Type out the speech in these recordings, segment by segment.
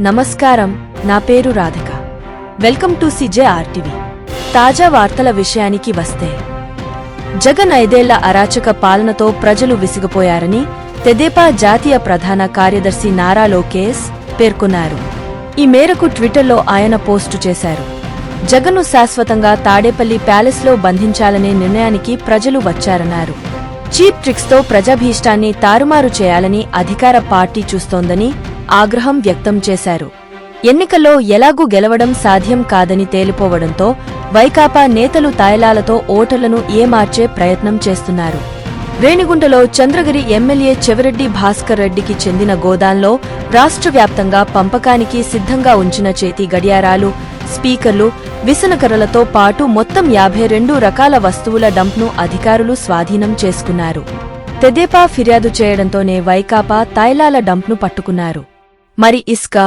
నమస్కారం నా పేరు Radhika. Welcome to CJ RTV. తాజా వార్తల విషయానికి వస్తే జగన్ ఐదేళ్ళ అరాచక పాలనతో ప్రజలు విసిగిపోయారని తెదేపా జాతీయ ప్రధాన కార్యదర్శి నారా లోకేష్ పేర్కొన్నారు. ఈ మేరకు ట్విట్టర్లో ఆయన పోస్టు చేశారు. జగన్ను శాశ్వతంగా తాడేపల్లి ప్యాలెస్లో బంధించాలనే నిర్ణయానికి ప్రజలు వచ్చారన్నారు. చీప్ ట్రిక్స్తో ప్రజాభీష్టాన్ని తారుమారు చేయాలని అధికార పార్టీ చూస్తోందని ఆగ్రహం వ్యక్తం చేశారు. ఎన్నికల్లో ఎలాగూ గెలవడం సాధ్యం కాదని తేలిపోవడంతో వైకాపా నేతలు తాయిలాలతో ఓటర్లను ఏమార్చే ప్రయత్నం చేస్తున్నారు. రేణిగుంటలో చంద్రగిరి ఎమ్మెల్యే చెవిరెడ్డి భాస్కర్ రెడ్డికి చెందిన గోదాంలో రాష్ట్ర వ్యాప్తంగా పంపకానికి సిద్ధంగా ఉంచిన చేతి గడియారాలు స్పీకర్లు విసనకర్రలతో పాటు మొత్తం యాభై రెండు రకాల వస్తువుల డంప్ను అధికారులు స్వాధీనం చేసుకున్నారు. తెదేపా ఫిర్యాదు చేయడంతోనే వైకాపా తైలాల డంప్ను పట్టుకున్నారు. మరి ఇసుక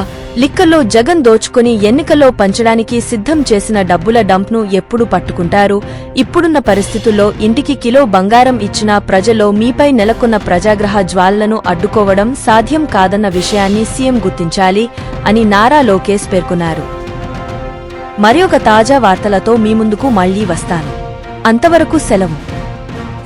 లిక్కల్లో జగన్ దోచుకుని ఎన్నికల్లో పంచడానికి సిద్ధం చేసిన డబ్బుల డంప్ను ఎప్పుడు పట్టుకుంటారు? ఇప్పుడున్న పరిస్థితుల్లో ఇంటికి కిలో బంగారం ఇచ్చిన ప్రజలో మీపై నెలకొన్న ప్రజాగ్రహ జ్వాలలను అడ్డుకోవడం సాధ్యం కాదన్న విషయాన్ని సీఎం గుర్తించాలి అని నారా లోకేష్ పేర్కొన్నారు. మరి ఒక తాజా వార్తలతో మీ ముందుకు మళ్ళీ వస్తాను. అంతవరకు సెలవు.